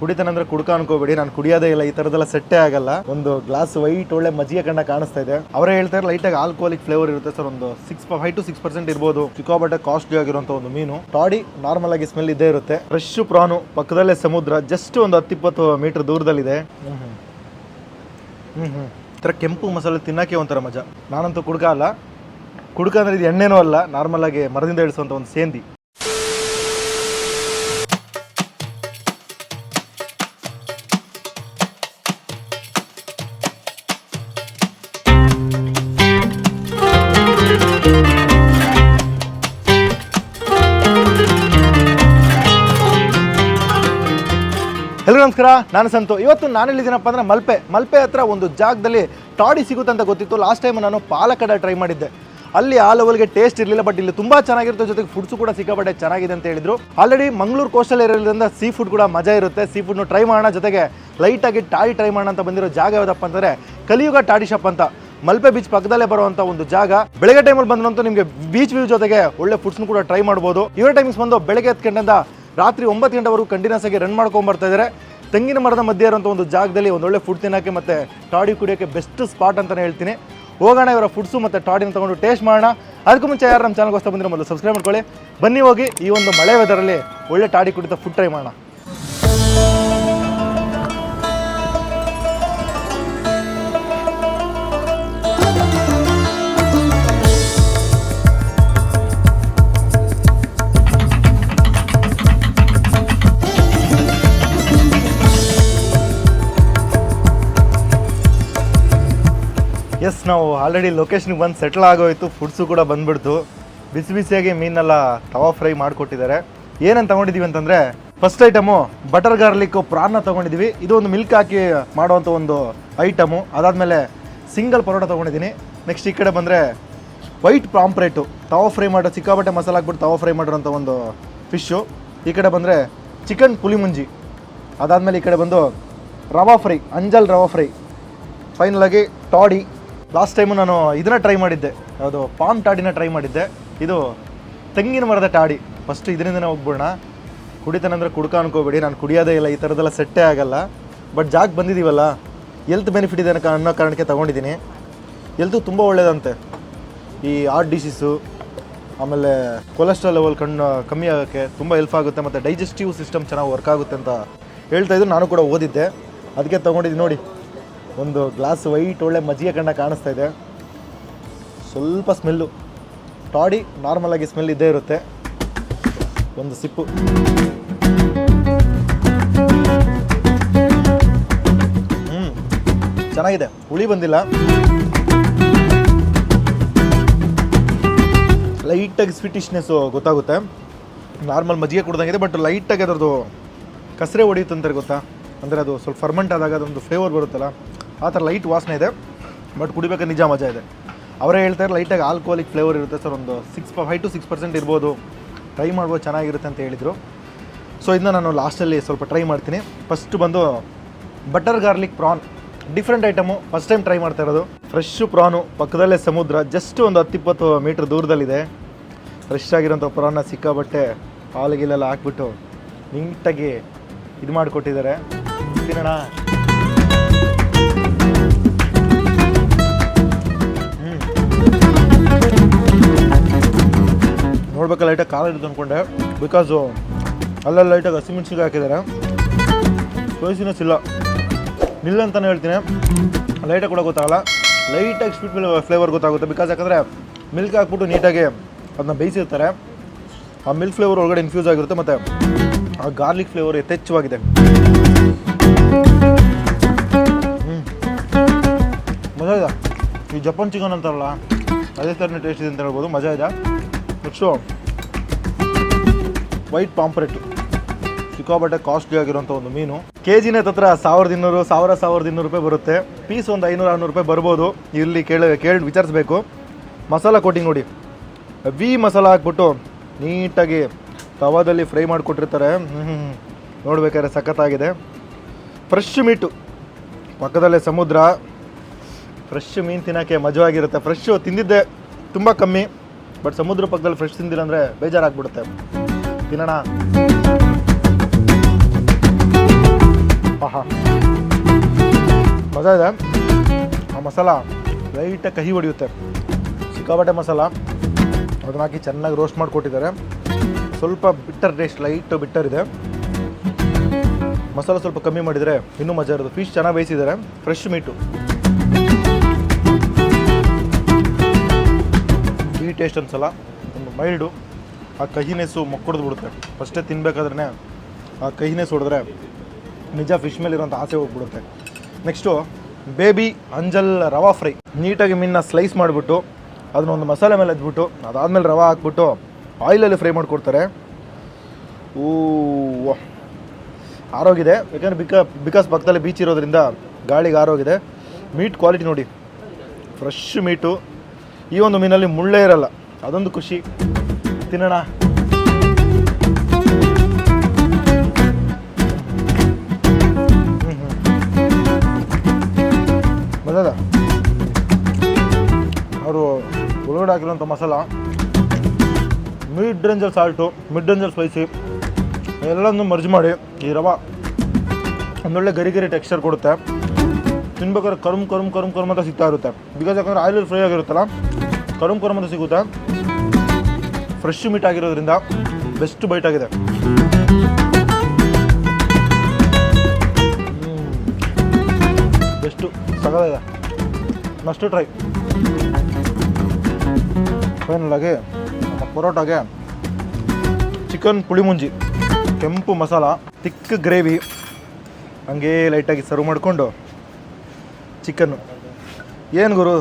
ಕುಡಿತಾನೆ ಅಂದ್ರೆ ಕುಡ್ಕ ಅನ್ಕೋಬೇಡಿ. ನಾನು ಕುಡಿಯೋದೇ ಇಲ್ಲ, ಈ ತರದೆಲ್ಲ ಸೆಟ್ಟೇ ಆಗಲ್ಲ. ಒಂದು ಗ್ಲಾಸ್ ವೈಟ್, ಒಳ್ಳೆ ಮಜ್ಜಿಗೆ ಕಂಡ ಕಾಣಿಸ್ತಾ ಇದೆ. ಅವರೇ ಹೇಳ್ತಾರೆ ಲೈಟ್ ಆಗಿ ಆಲ್ಕೋಹಾಲಿಕ್ ಫ್ಲೇವರ್ ಇರುತ್ತೆ ಸರ್ ಒಂದು six five to six percent ಇರ್ಬೋದು. ಸಿಕ್ಕಾಪಟ್ಟೆ ಕಾಸ್ಟ್ಲಿ ಆಗಿರುವಂತ ಒಂದು ಮೀನು. ಟಾಡಿ ನಾರ್ಮಲ್ ಆಗಿ ಸ್ಮೆಲ್ ಇದ್ದೇ ಇರುತ್ತೆ. ಫ್ರೆಶ್ ಪ್ರಾನು ಪಕ್ಕದಲ್ಲೇ ಸಮುದ್ರ ಜಸ್ಟ್ ಒಂದು ಹತ್ತಿಪ್ಪತ್ತು ಮೀಟರ್ ದೂರದಲ್ಲಿದೆ. ಹ್ಮ್ ಹ್ಮ್. ಥರ ಕೆಂಪು ಮಸಾಲೆ ತಿನ್ನಕ್ಕೆ ಒಂಥರ ಮಜಾ. ನಾನಂತೂ ಕುಡ್ಕ ಅಲ್ಲ. ಕುಡ್ಕ ಅಂದ್ರೆ ಇದು ಎಣ್ಣೆನೂ ಅಲ್ಲ ನಾರ್ಮಲ್ ಆಗಿ ಮರದಿಂದ ಇಳಿಸುವಂತ ಒಂದು ಸೇಂದಿ. ನಮಸ್ಕಾರ, ನಾನು ಸಂತು. ಇವತ್ತು ನಾನು ಹೇಳಿದ್ದೀನಪ್ಪ ಅಂದ್ರೆ ಮಲ್ಪೆ. ಮಲ್ಪೆ ಹತ್ರ ಒಂದು ಜಾಗದಲ್ಲಿ ಟಾಡಿ ಸಿಗುತ್ತೆ ಅಂತ ಗೊತ್ತಿತ್ತು. ಲಾಸ್ಟ್ ಟೈಮ್ ನಾನು ಪಾಲಕಡ ಟ್ರೈ ಮಾಡಿದ್ದೆ. ಅಲ್ಲಿ ಆ ಲೆವೆಲ್ಗೆ ಟೇಸ್ಟ್ ಇರಲಿಲ್ಲ ಬಟ್ ಇಲ್ಲಿ ತುಂಬ ಚೆನ್ನಾಗಿರುತ್ತೆ. ಜೊತೆಗೆ ಫುಡ್ಸು ಕೂಡ ಸಿಕ್ಕಾಪಟ್ಟೆ ಚೆನ್ನಾಗಿದೆ ಅಂತ ಹೇಳಿದ್ರು. ಆಲ್ರೆಡಿ ಮಂಗಳೂರು ಕೋಸ್ಟಲ್ ಇರೋದ್ರಿಂದ ಸೀ ಫುಡ್ ಕೂಡ ಮಜಾ ಇರುತ್ತೆ. ಸೀ ಫುಡ್ನು ಟ್ರೈ ಮಾಡೋಣ. ಜೊತೆಗೆ ಲೈಟಾಗಿ ಟಾಡಿ ಟ್ರೈ ಮಾಡೋಣ ಅಂತ ಬಂದಿರೋ ಜಾಗ ಯಾವುದಪ್ಪ ಅಂದರೆ ಕಲಿಯುಗ ಟಾಡಿ ಶಾಪ್ ಅಂತ. ಮಲ್ಪೆ ಬೀಚ್ ಪಕ್ಕದಲ್ಲೇ ಬರುವಂತ ಒಂದು ಜಾಗ. ಬೆಳಗ್ಗೆ ಟೈಮಲ್ಲಿ ಬಂದ್ರಂತೂ ನಿಮಗೆ ಬೀಚ್ ವ್ಯೂ ಜೊತೆಗೆ ಒಳ್ಳೆ ಫುಡ್ಸ್ನು ಕೂಡ ಟ್ರೈ ಮಾಡ್ಬೋದು. ಇವರ ಟೈಮಿಂಗ್ಸ್ ಬಂದು ಬೆಳಗ್ಗೆ ಹತ್ತು ಗಂಟೆಯಿಂದ ರಾತ್ರಿ ಒಂಬತ್ತು ಗಂಟೆವರೆಗೂ ಕಂಟಿನ್ಯೂಸ್ ಆಗಿ ರನ್ ಮಾಡ್ಕೊಂಡ್ ಬರ್ತಾ ಇದ್ದಾರೆ. ತೆಂಗಿನ ಮರದ ಮಧ್ಯೆ ಇರೋಂಥ ಒಂದು ಜಾಗದಲ್ಲಿ ಒಂದು ಒಳ್ಳೆ ಫುಡ್ ತಿನ್ನೋಕ್ಕೆ ಮತ್ತು ಟಾಡಿ ಕುಡಿಯೋಕ್ಕೆ ಬೆಸ್ಟ್ ಸ್ಪಾಟ್ ಅಂತಲೇ ಹೇಳ್ತೀನಿ. ಹೋಗೋಣ ಇವರ ಫುಡ್ಸು ಮತ್ತು ಟಾಡಿನ ತೊಗೊಂಡು ಟೇಸ್ಟ್ ಮಾಡೋಣ. ಅದಕ್ಕೂ ಮುಂಚೆ ಯಾರು ನಮ್ಮ ಚಾನಲ್ಗೋಸ್ಕರ ಬಂದರೆ ಮೊದಲು ಸಬ್ಸ್ಕ್ರೈಬ್ ಮಾಡ್ಕೊಳ್ಳಿ. ಬನ್ನಿ ಹೋಗಿ ಈ ಒಂದು ಮಳೆ ವೆದರಲ್ಲಿ ಒಳ್ಳೆ ಟಾಡಿ ಕುಡಿತ ಫುಡ್ ಟ್ರೈ ಮಾಡೋಣ. ಆಲ್ರೆಡಿ ಲೊಕೇಶನ್ಗೆ ಬಂದು ಸೆಟ್ಲ್ ಆಗೋಯ್ತು, ಫುಡ್ಸು ಕೂಡ ಬಂದ್ಬಿಡ್ತು. ಬಿಸಿ ಬಿಸಿಯಾಗಿ ಮೀನೆಲ್ಲ ತವಾ ಫ್ರೈ ಮಾಡಿಕೊಟ್ಟಿದ್ದಾರೆ. ಏನಂತ ತಗೊಂಡಿದ್ದೀವಿ ಅಂತಂದರೆ ಫಸ್ಟ್ ಐಟಮು ಬಟರ್ ಗಾರ್ಲಿಕ್ಕು ಪ್ರಾನ್ನ ತೊಗೊಂಡಿದ್ದೀವಿ. ಇದು ಒಂದು ಮಿಲ್ಕ್ ಹಾಕಿ ಮಾಡುವಂಥ ಒಂದು ಐಟಮು ಅದಾದಮೇಲೆ ಸಿಂಗಲ್ ಪರೋಟ ತೊಗೊಂಡಿದ್ದೀನಿ. ನೆಕ್ಸ್ಟ್ ಈ ಕಡೆ ಬಂದರೆ ವೈಟ್ ಪಾಂಪ್ರೇಟು ತವಾ ಫ್ರೈ ಮಾಡೋ ಸಿಕ್ಕಾಬಟ್ಟೆ ಮಸಾಲ ಹಾಕ್ಬಿಟ್ಟು ತವಾ ಫ್ರೈ ಮಾಡಿರೋಂಥ ಒಂದು ಫಿಶ್ಶು ಈ ಕಡೆ ಬಂದರೆ ಚಿಕನ್ ಪುಲಿಮುಂಜಿ ಅದಾದಮೇಲೆ ಈ ಕಡೆ ಬಂದು ರವಾ ಫ್ರೈ, ಅಂಜಲ್ ರವಾ ಫ್ರೈ. ಫೈನಲಾಗಿ ಟಾಡಿ ಲಾಸ್ಟ್ ಟೈಮು ನಾನು ಇದನ್ನ ಟ್ರೈ ಮಾಡಿದ್ದೆ. ಯಾವುದು ಪಾಮ್ ಟಾಡಿನ ಟ್ರೈ ಮಾಡಿದ್ದೆ. ಇದು ತೆಂಗಿನ ಮರದ ಟಾಡಿ. ಫಸ್ಟ್ ಇದರಿಂದನೇ ಹೋಗ್ಬಿಡೋಣ. ಅಂದರೆ ಕುಡ್ಕ ಅನ್ಕೋಬೇಡಿ. ನಾನು ಕುಡಿಯೋದೇ ಇಲ್ಲ, ಈ ಥರದ್ದೆಲ್ಲ ಸೆಟ್ಟೇ ಆಗಲ್ಲ. ಬಟ್ ಜಾಗ ಬಂದಿದ್ದೀವಲ್ಲ ಎಲ್ತ್ ಬೆನಿಫಿಟ್ ಇದೆ ಅನ್ನೋ- ಕಾರಣಕ್ಕೆ ತೊಗೊಂಡಿದ್ದೀನಿ. ಎಲ್ತು ತುಂಬ ಒಳ್ಳೆಯದಂತೆ ಈ ಆರ್ಟ್ ಡಿಸೀಸು ಆಮೇಲೆ ಕೊಲೆಸ್ಟ್ರಾಲ್ ಲೆವೆಲ್ ಕಣ್ಣು, ಕಮ್ಮಿ ಆಗೋಕ್ಕೆ ತುಂಬ ಹೆಲ್ಪ್ ಆಗುತ್ತೆ. ಮತ್ತು ಡೈಜೆಸ್ಟಿವ್ ಸಿಸ್ಟಮ್ ಚೆನ್ನಾಗಿ ವರ್ಕ್ ಆಗುತ್ತೆ ಅಂತ ಹೇಳ್ತಾ ಇದ್ರು. ನಾನು ಕೂಡ ಓದಿದ್ದೆ. ಅದಕ್ಕೆ ತೊಗೊಂಡಿದ್ದೀನಿ. ನೋಡಿ ಒಂದು ಗ್ಲಾಸ್ ವೈಟ್, ಒಳ್ಳೆ ಮಜ್ಜಿಗೆ ಕಂಡ ಕಾಣಿಸ್ತಾ ಇದೆ. ಸ್ವಲ್ಪ ಸ್ಮೆಲ್ಲು. ಟಾಡಿ ನಾರ್ಮಲ್ ಆಗಿ ಸ್ಮೆಲ್ ಇದ್ದೇ ಇರುತ್ತೆ. ಒಂದು ಸಿಪ್ಪು. ಹ್ಞೂ ಚೆನ್ನಾಗಿದೆ. ಹುಳಿ ಬಂದಿಲ್ಲ. ಲೈಟಾಗಿ ಸ್ವೀಟಿಶ್ನೆಸ್ಸು ಗೊತ್ತಾಗುತ್ತೆ. ನಾರ್ಮಲ್ ಮಜ್ಜಿಗೆ ಕುಡ್ದಂಗಿದೆ ಬಟ್ ಲೈಟಾಗಿ ಅದರದ್ದು ಕಸರೆ ಹೊಡೆಯುತ್ತಂತಾರೆ ಗೊತ್ತಾ? ಅಂದರೆ ಅದು ಸ್ವಲ್ಪ ಫರ್ಮೆಂಟ್ ಆದಾಗ ಅದೊಂದು ಫ್ಲೇವರ್ ಬರುತ್ತಲ್ಲ. ಆ ಥರ ಲೈಟ್ ವಾಸನೆ ಇದೆ, ಬಟ್ ಕುಡಿಬೇಕಾದ್ರೆ ನಿಜ ಮಜಾ ಇದೆ. ಅವರೇ ಹೇಳ್ತಾರೆ, ಲೈಟಾಗಿ ಆಲ್ಕೋಹಾಲಿಕ್ ಫ್ಲೇವರ್ ಇರುತ್ತೆ ಸರ್, ಒಂದು six five to six percent ಇರ್ಬೋದು. ಟ್ರೈ ಮಾಡ್ಬೋದು ಚೆನ್ನಾಗಿರುತ್ತೆ ಅಂತ ಹೇಳಿದರು. ಸೊ ಇದನ್ನ ನಾನು ಲಾಸ್ಟಲ್ಲಿ ಸ್ವಲ್ಪ ಟ್ರೈ ಮಾಡ್ತೀನಿ. ಫಸ್ಟ್ ಬಂದು butter garlic prawn different item first time try ಮಾಡ್ತಾ ಇರೋದು. ಫ್ರೆಶ್ ಪ್ರಾನು ಪಕ್ಕದಲ್ಲೇ ಸಮುದ್ರ ಜಸ್ಟ್ ಒಂದು ಹತ್ತಿಪ್ಪತ್ತು ಮೀಟ್ರ್ ದೂರದಲ್ಲಿದೆ. ಫ್ರೆಶ್ ಆಗಿರೋಂಥ ಪ್ರಾನ್ನ ಸಿಕ್ಕಾಬಟ್ಟೆ ಹಾಲಿಗಿಲೆಲ್ಲ ಹಾಕ್ಬಿಟ್ಟು ನೀಟಾಗಿ ಇದು ಮಾಡಿಕೊಟ್ಟಿದ್ದಾರೆ. ತಿನ್ನೋಣ. ನೋಡ್ಬೇಕಲ್ಲ ಲೈಟಾಗಿ ಕಾಲ ಹಿಡಿದು ಅಂದ್ಕೊಂಡೆ. ಬಿಕಾಸು ಅಲ್ಲಲ್ಲಿ ಲೈಟಾಗಿ ಹಸಿಮೆಣ್ಸಿಗೆ ಹಾಕಿದ್ದಾರೆ. ಸ್ಪೈಸಿನೆಸ್ ಇಲ್ಲ. ನಿಲ್ಲ ಅಂತಲೇ ಹೇಳ್ತೀನಿ. ಲೈಟಾಗಿ ಕೂಡ ಗೊತ್ತಾಗಲ್ಲ. ಲೈಟಾಗಿ ಸ್ವೀಟ್ ಫ್ಲೇವರ್ ಗೊತ್ತಾಗುತ್ತೆ. ಬಿಕಾಸ್ ಯಾಕಂದರೆ ಮಿಲ್ಕ್ ಹಾಕ್ಬಿಟ್ಟು ನೀಟಾಗಿ ಅದನ್ನ ಬೇಯಿಸಿರ್ತಾರೆ. ಆ ಮಿಲ್ಕ್ ಫ್ಲೇವರ್ ಒಳಗಡೆ ಇನ್ಫ್ಯೂಸ್ ಆಗಿರುತ್ತೆ ಮತ್ತು ಆ ಗಾರ್ಲಿಕ್ ಫ್ಲೇವರ್ ಯಥೇಚ್ಛವಾಗಿದೆ. ಮಜಾ ಇದೆ ಈ ಜಪಾನ್ ಚಿಕನ್ ಅಂತಾರಲ್ಲ, ಅದೇ ಥರನೇ ಟೇಸ್ಟ್ ಇದೆ ಅಂತ ಹೇಳ್ಬೋದು. ಮಜಾ ಇದೆ ನೆಕ್ಸ್ಟು ವೈಟ್ ಪಾಂಪ್ರೆಟ್ ಸಿಕ್ಕಾಬಟ್ಟೆ ಕಾಸ್ಟ್ಲಿ ಆಗಿರುವಂಥ ಒಂದು ಮೀನು. ಕೆ ಜಿನೇ ಹತ್ರ ಸಾವಿರದ ಇನ್ನೂರು, ಸಾವಿರ, ಸಾವಿರದ ಇನ್ನೂರು ರೂಪಾಯಿ ಬರುತ್ತೆ. ಪೀಸ್ ಒಂದು ಐನೂರು, ಆರುನೂರು ರೂಪಾಯಿ ಬರ್ಬೋದು. ಇಲ್ಲಿ ಕೇಳಿ ಕೇಳಿ, ವಿಚಾರಿಸ್ಬೇಕು. ಮಸಾಲ ಕೋಟಿಂಗ್ ನೋಡಿ. ವಿ ಮಸಾಲ ಹಾಕ್ಬಿಟ್ಟು ನೀಟಾಗಿ ತವಾದಲ್ಲಿ ಫ್ರೈ ಮಾಡಿಕೊಟ್ಟಿರ್ತಾರೆ. ಹ್ಞೂ ನೋಡ್ಬೇಕಾದ್ರೆ ಸಖತ್ತಾಗಿದೆ. ಫ್ರೆಶ್ ಮೀಟು ಪಕ್ಕದಲ್ಲೇ ಸಮುದ್ರ. ಫ್ರೆಶ್ ಮೀನು ತಿನ್ನೋಕ್ಕೆ ಮಜವಾಗಿರುತ್ತೆ. ಫ್ರೆಶ್ ತಿಂದಿದ್ದೆ ತುಂಬ ಕಮ್ಮಿ. ಬಟ್ ಸಮುದ್ರ ಪಕ್ಕದಲ್ಲಿ ಫ್ರೆಶ್ ತಿಂದಿಲ್ಲ ಅಂದರೆ ಬೇಜಾರಾಗ್ಬಿಡುತ್ತೆ. ತಿನ್ನೋಣ. ಆಹಾ. ಮಜಾ ಇದೆ. ಆ ಮಸಾಲ ಲೈಟಾಗಿ ಕಹಿ ಹೊಡೆಯುತ್ತೆ. ಸಿಕ್ಕಾಪಟ್ಟೆ ಮಸಾಲ. ಅದನ್ನ ಹಾಕಿ ಚೆನ್ನಾಗಿ ರೋಸ್ಟ್ ಮಾಡಿಕೊಟ್ಟಿದ್ದಾರೆ ಸ್ವಲ್ಪ ಬಿಟ್ಟರ್ ಟೇಸ್ಟ್ ಲೈಟ್ ಬಿಟ್ಟರ್ ಇದೆ. ಮಸಾಲ ಸ್ವಲ್ಪ ಕಮ್ಮಿ ಮಾಡಿದರೆ ಇನ್ನೂ ಮಜಾ ಇರೋದು. ಫಿಶ್ ಚೆನ್ನಾಗಿ ಬೇಯಿಸಿದ್ದಾರೆ. ಫ್ರೆಶ್ ಮೀಟು ಟೇಸ್ಟ್ ಅನ್ಸಲ್ಲ ಒಂದು ಮೈಲ್ಡು, ಆ ಕಹಿನೆಸ್ಸು ಮೊಕ್ಕಡ್ದು ಬಿಡುತ್ತೆ. ಫಸ್ಟೇ ತಿನ್ಬೇಕಾದ್ರೆ ಆ ಕಹಿನೆಸ್ ಹೊಡೆದ್ರೆ ನಿಜ ಫಿಶ್ ಮೇಲೆ ಇರೋಂಥ ಆಸೆ ಹೋಗ್ಬಿಡುತ್ತೆ. Next baby anjal rava fry. ನೀಟಾಗಿ ಮೀನನ್ನ ಸ್ಲೈಸ್ ಮಾಡಿಬಿಟ್ಟು, ಅದನ್ನ ಒಂದು ಮಸಾಲೆ ಮೇಲೆ ಎದ್ಬಿಟ್ಟು ಅದಾದಮೇಲೆ ರವಾ ಹಾಕ್ಬಿಟ್ಟು ಆಯಿಲಲ್ಲಿ ಫ್ರೈ ಮಾಡಿಕೊಡ್ತಾರೆ. ಓ. ಆರೋಗಿದೆ. ಯಾಕಂದರೆ ಬಿಕಾ, ಬಿಕಾಸ್ ಪಕ್ಕದಲ್ಲಿ ಬೀಚ್ ಇರೋದ್ರಿಂದ ಗಾಳಿಗೆ ಆರೋಗಿದೆ. ಮೀಟ್ ಕ್ವಾಲಿಟಿ ನೋಡಿ. ಫ್ರೆಶ್ ಮೀಟು ಈ ಒಂದು ಮೀನಲ್ಲಿ ಮುಳ್ಳೇ ಇರಲ್ಲ. ಅದೊಂದು ಖುಷಿ. ತಿನ್ನೋಣ. ಅವರು ಒಳಗಡೆ ಹಾಕಿರೋಂಥ ಮಸಾಲ ಮಿಡ್ ರೇಂಜಲ್ ಸಾಲ್ಟು ಮಿಡ್ ರೇಂಜಲ್ ಸ್ಪೈಸಿ ಎಲ್ಲನೂ ಮರ್ಜ್ ಮಾಡಿ ಈ ರವ ಒಂದೊಳ್ಳೆ ಗರಿ ಗರಿ ಟೆಕ್ಸ್ಚರ್ ಕೊಡುತ್ತೆ. ತಿನ್ಬೇಕಾದ್ರೆ ಕರುಮ್ ಕರುಮ್ ಕರುಮ್ ಕರುಮ್ ಅಂತ ಸಿಗ್ತಾ ಇರುತ್ತೆ. ಬಿಕಾಸ್ ಯಾಕಂದ್ರೆ ಆಯಿಲಲ್ಲಿ ಫ್ರೈ ಆಗಿರುತ್ತಲ್ಲ, ಕರುಮ್ ಕರುಮ್ ಅಂತ ಸಿಗುತ್ತೆ. ಫ್ರೆಶ್ ಮೀಟ್ ಆಗಿರೋದ್ರಿಂದ ಬೆಸ್ಟ್ ಬೈಟ್ ಆಗಿದೆ. ಬೆಸ್ಟು ಸಗದಿದೆ ನಷ್ಟು ಟ್ರೈ ಫೈನಲ್ ಆಗಿ ಪರೋಟಾಗೆ ಚಿಕನ್ ಪುಳಿಮುಂಜಿ, ಕೆಂಪು ಮಸಾಲ ತಿಕ್ ಗ್ರೇವಿ ಹಂಗೇ ಲೈಟಾಗಿ ಸರ್ವ್ ಮಾಡಿಕೊಂಡು ಚಿಕನ್ನು. ಏನು ಗುರು?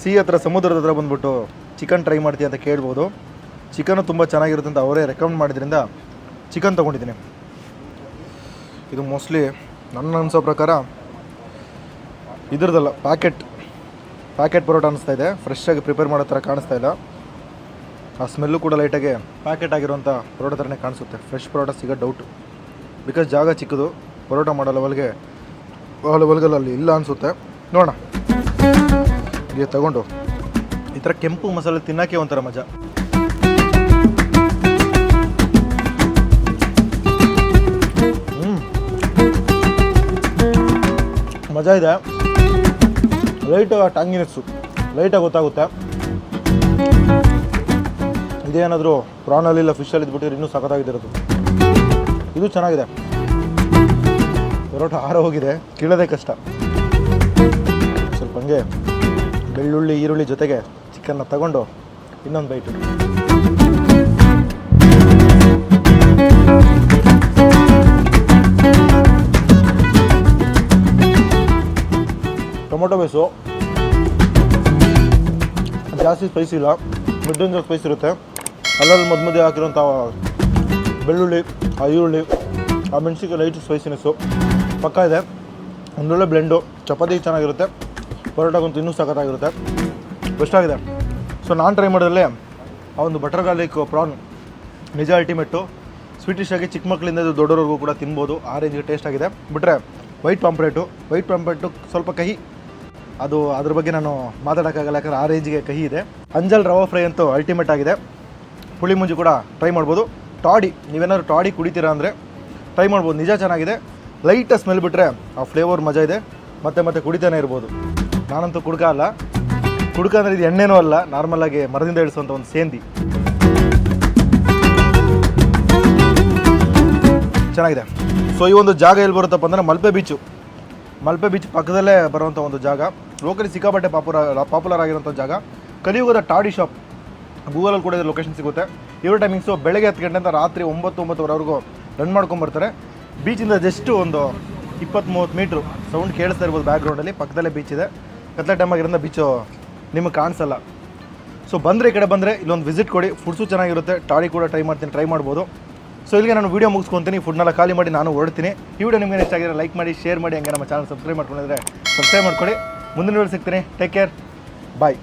ಸಿ ಹತ್ರ ಸಮುದ್ರದ ಹತ್ರ ಬಂದ್ಬಿಟ್ಟು ಚಿಕನ್ ಟ್ರೈ ಮಾಡ್ತೀಯ ಅಂತ ಕೇಳ್ಬೋದು. ಚಿಕನ್ನು ತುಂಬ ಚೆನ್ನಾಗಿರುತ್ತೆ ಅಂತ ಅವರೇ ರೆಕಮೆಂಡ್ ಮಾಡಿದ್ರಿಂದ ಚಿಕನ್ ತೊಗೊಂಡಿದ್ದೀನಿ. ಇದು ಮೋಸ್ಟ್ಲಿ ನನ್ನ ಅನಿಸೋ ಪ್ರಕಾರ ಇದ್ರದ್ದಲ್ಲ ಪ್ಯಾಕೆಟ್ ಪ್ಯಾಕೆಟ್ ಪರೋಟ ಅನಿಸ್ತಾ ಇದೆ. ಫ್ರೆಶ್ಶಾಗಿ ಪ್ರಿಪೇರ್ ಮಾಡೋ ಥರ ಕಾಣಿಸ್ತಾ ಇಲ್ಲ. ಆ ಸ್ಮೆಲ್ಲು ಕೂಡ ಲೈಟಾಗಿ ಪ್ಯಾಕೆಟ್ ಆಗಿರುವಂಥ ಪರೋಟ ಥರನೇ ಕಾಣಿಸುತ್ತೆ. ಫ್ರೆಶ್ ಪರೋಟ ಸಿಗೋ ಡೌಟು ಬಿಕಾಸ್ ಜಾಗ ಚಿಕ್ಕದು, ಪರೋಟ ಮಾಡೋ ಲೆವೆಲ್ಗೆ ಆ ಲೆವೆಲ್ಗಲ್ಲಿ ಇಲ್ಲ ಅನಿಸುತ್ತೆ. ನೋಡೋಣ. ಇದು ತಗೊಂಡು. ಈ ಥರ ಕೆಂಪು ಮಸಾಲೆ ತಿನ್ನೋಕ್ಕೆ ಒಂಥರ ಮಜಾ. ಮಜಾ ಇದೆ. ಲೈಟ್ ಟಾಂಗಿನೆಸ್ಸು ಲೈಟಾಗಿ ಗೊತ್ತಾಗುತ್ತೆ. ಇದೇನಾದರೂ ಪ್ರಾನಲ್ಲಿ ಇಲ್ಲ ಫಿಶಲ್ಲಿ ಇದ್ಬಿಟ್ಟಿದ್ರೆ ಇನ್ನೂ ಸಖತ್ತಾಗಿದ್ದಿರೋದು. ಇದು ಚೆನ್ನಾಗಿದೆ. ಪರೋಟ ಆರ ಹೋಗಿದೆ ಕೀಳೋದೇ ಕಷ್ಟ. ಹಂಗೆ ಬೆಳ್ಳುಳ್ಳಿ, ಈರುಳ್ಳಿ ಜೊತೆಗೆ ಚಿಕನ್ನ ತಗೊಂಡು ಇನ್ನೊಂದು ಬೈಟು ಟೊಮೊಟೊ ಬೇಸು. ಜಾಸ್ತಿ ಸ್ಪೈಸಿ ಇಲ್ಲ. ಮಿಡ್ ರೇಂಜ್ ಸ್ಪೈಸ್ ಇರುತ್ತೆ. ಅಲ್ಲಲ್ಲಿ ಮದ್ ಮಧ್ಯೆ ಹಾಕಿರೋಂಥ ಬೆಳ್ಳುಳ್ಳಿ, ಆ ಈರುಳ್ಳಿ, ಆ ಮೆಣಸಿಗೆ ಲೈಟ್ ಸ್ಪೈಸಿನೆಸ್ಸು ಪಕ್ಕ ಇದೆ. ಒಂದೊಳ್ಳೆ ಬ್ಲೆಂಡು ಚಪಾತಿ ಚೆನ್ನಾಗಿರುತ್ತೆ. ಪರೋಟಗಂತೂ ಇನ್ನೂ ಸಖತ್ತಾಗಿರುತ್ತೆ. ಬೆಸ್ಟಾಗಿದೆ ಸೊ ನಾನು ಟ್ರೈ ಮಾಡೋದ್ರಲ್ಲಿ ಆ ಒಂದು ಬಟರ್ ಗಾರ್ಲಿಕ್ ಪ್ರಾನ್ ನಿಜ ಅಲ್ಟಿಮೇಟು ಸ್ವೀಟಿಶ್ ಆಗಿ ಚಿಕ್ಕ ಮಕ್ಕಳಿಂದ ಇದು ದೊಡ್ಡವ್ರಿಗೂ ಕೂಡ ತಿನ್ಬೋದು. ಆ ರೇಂಜ್ಗೆ ಟೇಸ್ಟ್ ಆಗಿದೆ. ಬಿಟ್ಟರೆ ವೈಟ್ ಪಾಂಪ್ರೇಟು ವೈಟ್ ಪಾಂಪ್ರೇಟು ಸ್ವಲ್ಪ ಕಹಿ. ಅದು ಅದ್ರ ಬಗ್ಗೆ ನಾನು ಮಾತಾಡೋಕ್ಕಾಗಲ್ಲ, ಯಾಕಂದರೆ ಆ ರೇಂಜ್ಗೆ ಕಹಿ ಇದೆ. ಅಂಜಲ್ ರವಾ ಫ್ರೈ ಅಂತೂ ಅಲ್ಟಿಮೇಟ್ ಆಗಿದೆ. ಪುಳಿ ಮುಂಜಿ ಕೂಡ ಟ್ರೈ ಮಾಡ್ಬೋದು. ಟಾಡಿ ನೀವೇನಾದ್ರು ಟಾಡಿ ಕುಡಿತೀರಾ ಅಂದರೆ ಟ್ರೈ ಮಾಡ್ಬೋದು. ನಿಜ ಚೆನ್ನಾಗಿದೆ. ಲೈಟಾಗಿ ಸ್ಮೆಲ್ ಬಿಟ್ಟರೆ ಆ ಫ್ಲೇವರ್ ಮಜಾ ಇದೆ. ಮತ್ತೆ ಮತ್ತೆ ಕುಡಿತಾನೆ ಇರ್ಬೋದು. ನಾನಂತೂ ಕುಡ್ಕ ಅಲ್ಲ. ಕುಡ್ಕ ಅಂದರೆ ಇದು ಎಣ್ಣೆನೂ ಅಲ್ಲ ನಾರ್ಮಲಾಗಿ ಮರದಿಂದ ಇಳಿಸುವಂಥ ಒಂದು ಸೇಂದಿ. ಚೆನ್ನಾಗಿದೆ. ಸೊ ಈ ಒಂದು ಜಾಗ ಎಲ್ಲಿ ಬರುತ್ತಪ್ಪ ಅಂದರೆ ಮಲ್ಪೆ ಬೀಚು ಮಲ್ಪೆ ಬೀಚ್ ಪಕ್ಕದಲ್ಲೇ ಬರುವಂಥ ಒಂದು ಜಾಗ. ಲೋಕಲಿ ಸಿಕ್ಕಾಪಟ್ಟೆ ಪಾಪುಲರ್ ಪಾಪ್ಯುಲರ್ ಆಗಿರೋಂಥ ಜಾಗ. ಕಲಿಯುಗದ ಟಾಡಿ ಶಾಪ್ ಗೂಗಲಲ್ಲಿ ಕೂಡ ಇದು ಲೊಕೇಶನ್ ಸಿಗುತ್ತೆ. ಇವ್ರ ಟೈಮಿಂಗ್ಸು ಬೆಳಗ್ಗೆ ಹತ್ತು ಗಂಟೆಯಿಂದ ರಾತ್ರಿ ಒಂಬತ್ತು ಒಂಬತ್ತುವರೆವರೆಗೂ ರನ್ ಮಾಡ್ಕೊಂಬರ್ತಾರೆ ಬೀಚಿಂದ ಜಸ್ಟ್ ಒಂದು ಇಪ್ಪತ್ತು ಮೂವತ್ತು ಮೀಟ್ರು ಸೌಂಡ್ ಕೇಳಿಸ್ತಾ ಇರ್ಬೋದು ಬ್ಯಾಕ್ಗ್ರೌಂಡಲ್ಲಿ ಪಕ್ಕದಲ್ಲೇ ಬೀಚ್ ಇದೆ. ಕತ್ಲೆ ಟೈಮ್ ಆಗಿರೋ ಬೀಚು ನಿಮಗೆ ಕಾಣಿಸಲ್ಲ. ಸೊ ಬಂದರೆ ಈ ಕಡೆ ಬಂದರೆ ಇಲ್ಲೊಂದು ವಿಸಿಟ್ ಕೊಡಿ. ಫುಡ್ಸು ಚೆನ್ನಾಗಿರುತ್ತೆ. ಟಾಡಿ ಕೂಡ ಟ್ರೈ ಮಾಡ್ತೀನಿ ಟ್ರೈ ಮಾಡ್ಬೋದು. ಸೊ ಇಲ್ಲಿಗೆ ನಾನು ವೀಡಿಯೋ ಮುಗಿಸ್ಕೊತೀನಿ. ಫುಡ್ನೆಲ್ಲ ಖಾಲಿ ಮಾಡಿ ನಾನು ಹೊರಡ್ತೀನಿ. ಈ ವಿಡಿಯೋ ನಿಮಗೆ ಇಷ್ಟ ಆಗಿದ್ರೆ ಲೈಕ್ ಮಾಡಿ ಶೇರ್ ಮಾಡಿ, ಹಂಗೆ ನಮ್ಮ ಚಾನಲ್ ಸಬ್ಸ್ಕ್ರೈಬ್ ಮಾಡ್ಕೊಂಡಿದ್ರೆ ಸಬ್ಸ್ಕ್ರೈಬ್ ಮಾಡ್ಕೊಳ್ಳಿ ಮುಂದಿನ ವಿಡಿಯೋ ಸಿಗ್ತೀನಿ. Take care bye